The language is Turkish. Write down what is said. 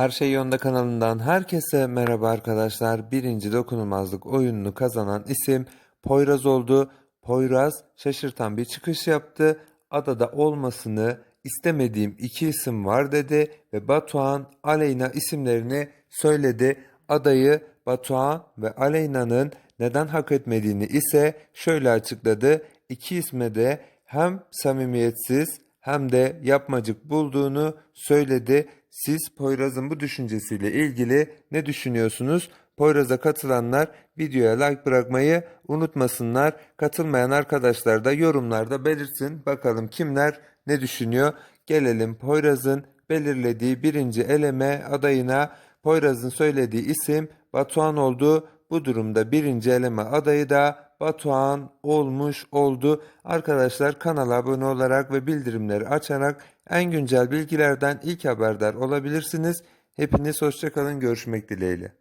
Her Şey Yolunda kanalından herkese merhaba arkadaşlar. Birinci dokunulmazlık oyununu kazanan isim Poyraz oldu. Poyraz şaşırtan bir çıkış yaptı. Adada olmasını istemediğim iki isim var dedi ve Batuhan, Aleyna isimlerini söyledi. Adayı Batuhan ve Aleyna'nın neden hak etmediğini ise şöyle açıkladı. İki isme de hem samimiyetsiz hem de yapmacık bulduğunu söyledi. Siz Poyraz'ın bu düşüncesiyle ilgili ne düşünüyorsunuz? Poyraz'a katılanlar videoya like bırakmayı unutmasınlar. Katılmayan arkadaşlar da yorumlarda belirsin. Bakalım kimler ne düşünüyor? Gelelim Poyraz'ın belirlediği birinci eleme adayına. Poyraz'ın söylediği isim Batuhan oldu. Bu durumda birinci eleme adayı da Batuhan olmuş oldu. Arkadaşlar kanala abone olarak ve bildirimleri açarak en güncel bilgilerden ilk haberdar olabilirsiniz. Hepiniz hoşçakalın görüşmek dileğiyle.